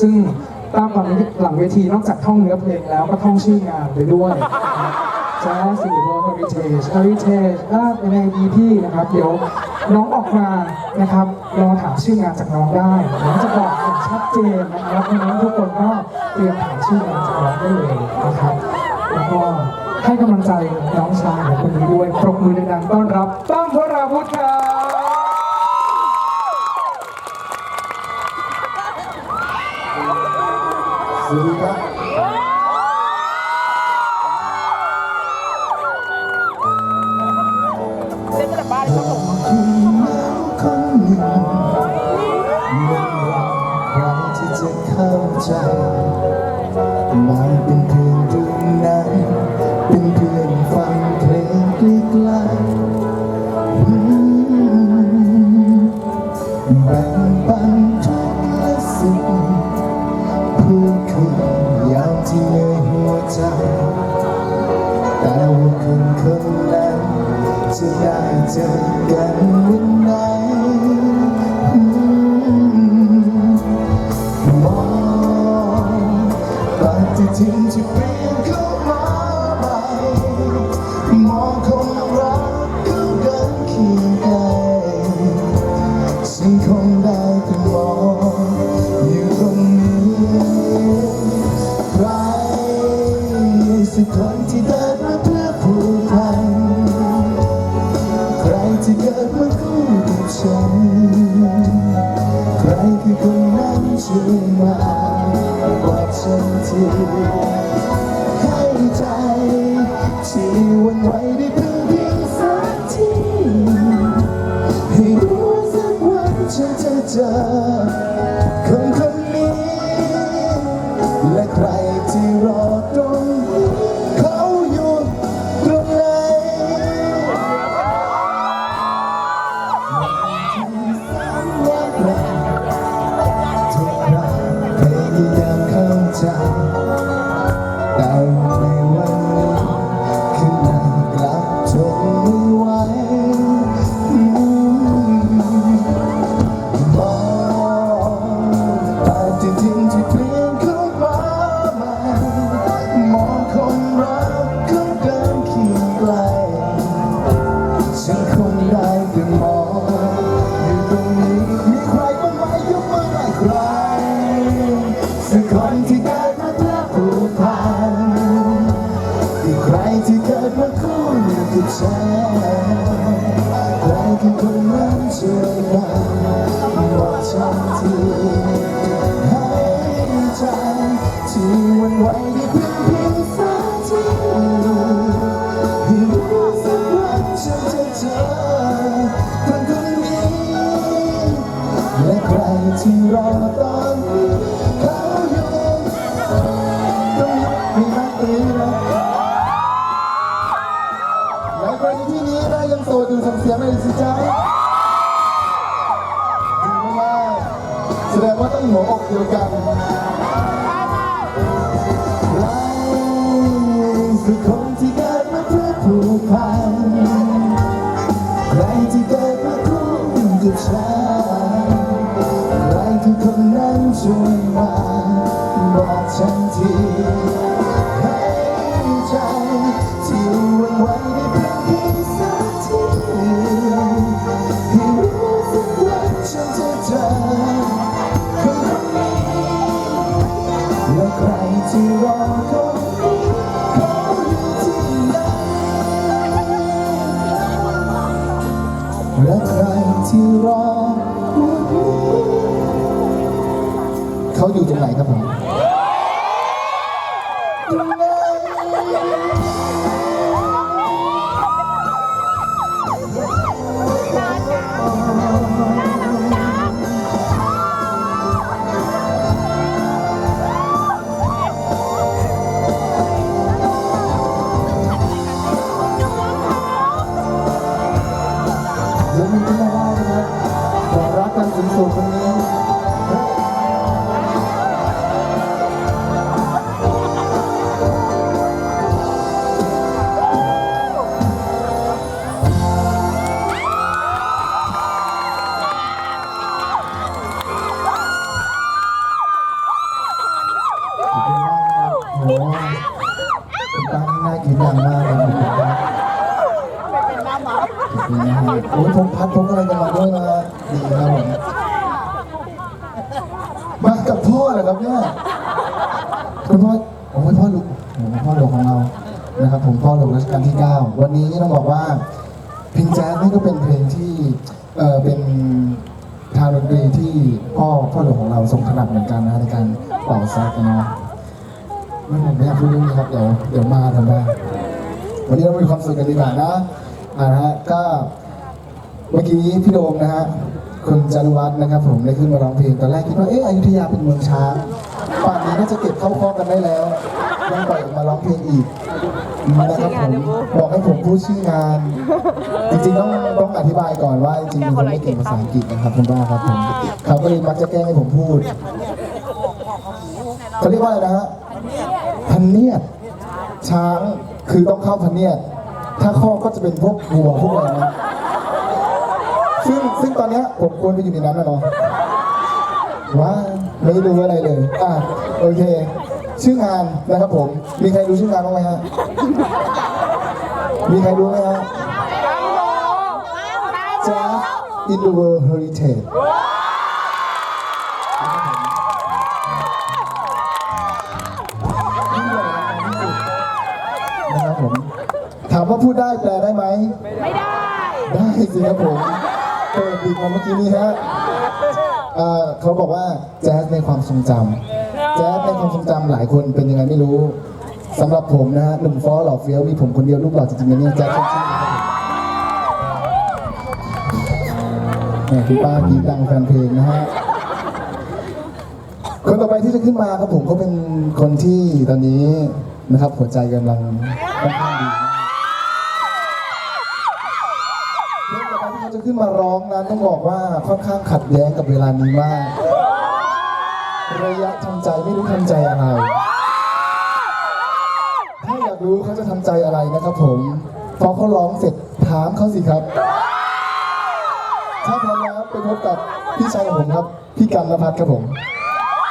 ซึ่งตามหลังหลังเวทีนอกจากท่องเนื้อเพลงแล้วก็ท่องชื่องานไปด้วยนะครับ Jazz Festival Heritage Heritage อ่าเป็นไงดีพี่นะครับ เดี๋ยวน้องออกมานะครับลองถามชื่องานจากน้องได้น้องจะบอกอย่างชัดเจนนะครับเพราะนั้นทุกคนก็เตรียมถามชื่องานจากน้องได้เลยนะครับ แล้วก็ให้กำลังใจน้องชายของคนนี้ด้วยปรบมือดังๆต้อนรับตั้มวราวุธครับ สวัสดีครับเล่นตั้งแต่บ้านเลยครับผมคนหนึ่งไม่ว่าใครที่จะเข้าใจมาเป็นเพื่อนรุ่นนั้น เป็นเพื่อนฟังเพลงไกลๆแบ่งปัน ได้ ให้ใจที่ ที่เกิดมาคู่อยู่กับฉันใครคือคนนั้นช่วยมาบอกฉันทีให้ใจที่วันไหวได้เพียงเพียงสักทีให้รู้สักวันฉันจะเจอคนคนนี้และใครที่รอตอ ช่วยมาบอกฉันทีให้ใจที่วันไหวได้เพียงเพียงสักทีให้รู้สักวันฉันจะเจอคนคนนี้และใครที่รอคนนี้เขาอยู่ที่ไหนและใครที่รอ เขาอยู่ตรงไหนครับผมตรงไหนยังมีที่มาได้นะครับบอกรักกันถึงสุดตรงนี้ อ้ยพกพัดพกอะไรกันมาด้วยนะดีครับผมมากับพ่อเหรอครับเนี่ยคุณพ่อโอ้ยพ่อหลวงโอ้ยพ่อหลวงของเรานะครับ ผมพ่อหลวงรัชกาลที่ 9 วันนี้ต้องบอกว่าเพลงแจ๊สนี่ก็เป็นเพลงที่เออเป็นทางดนตรีที่พ่อพ่อหลวงของเราทรงถนัดเหมือนกันนะในการเป่าแซกนะไม่ผมไม่อยากพูดเรื่องนี้ครับเดี๋ยวเดี๋ยวมาทำไมวันนี้เรามีความสุขกันดีกว่านะนะฮะก็ เมื่อกี้พี่โดมนะฮะคุณจารุวัฒน์นะครับ ผมได้ขึ้นมาร้องเพลงตอนแรกคิดว่าเอ๊ะอยุธยาเป็นเมืองช้างป่านนี้น่าจะเก็บเข้าคอกกันได้แล้วยังปล่อยออกมาร้องเพลงอีกนะครับผมบอกให้ผมพูดชื่องาน จริงๆต้องต้องอธิบายก่อนว่าจริงๆเป็นคนไม่เก่งภาษาอังกฤษนะครับคุณป้าครับผมเขาก็เลยมักจะแกล้งให้ผมพูดเขาเรียกว่าอะไรนะฮะพันเนียดช้างคือต้องเข้าพันเนียดถ้าข้อก็จะเป็นพวกวัวพวกอะไรนะ ซึ่งซึ่งตอนเนี้ยผมควรไปอยู่ในนั้นนะเนาะว้าไม่รู้อะไรเลย อะโอเค ชื่องานนะครับผม มีใครรู้ชื่องานบ้างไหมฮะ มีใครรู้ไหมฮะ Jazz in the World Heritage ที่ใหญ่ที่สุดนะครับผม ถามว่าพูดได้แปลได้ไหม ไม่ได้ ได้สิครับผม เปิดดีมาเมื่อกี้นี้ฮะเอ่อเขาบอกว่าแจ๊สในความทรงจำแจ๊สในความทรงจำหลายคนเป็นยังไงไม่รู้สำหรับผมนะฮะหนุ่มฟ้อหล่อเฟี้ยวมีผมคนเดียวรูปหล่อจริงๆนะเนี่ยแจ๊สชอบชื่อแหม่คุณป้ากีดังแฟนเพลงนะฮะคนต่อไปที่จะขึ้นมาครับผมเขาเป็นคนที่ตอนนี้นะครับหัวใจกำลังค่อนข้างดี จะขึ้นมาร้องนั้นต้องบอกว่าค่อนข้างขัดแย้งกับเวลานี้มาก ระยะทำใจไม่รู้ทำใจอะไร ถ้าอยากรู้เขาจะทำใจอะไรนะครับผมพอเขาร้องเสร็จถามเขาสิครับ ถ้าพร้อมแล้วไปพบกับพี่ชายของผมครับ พี่กันนภัทรครับผม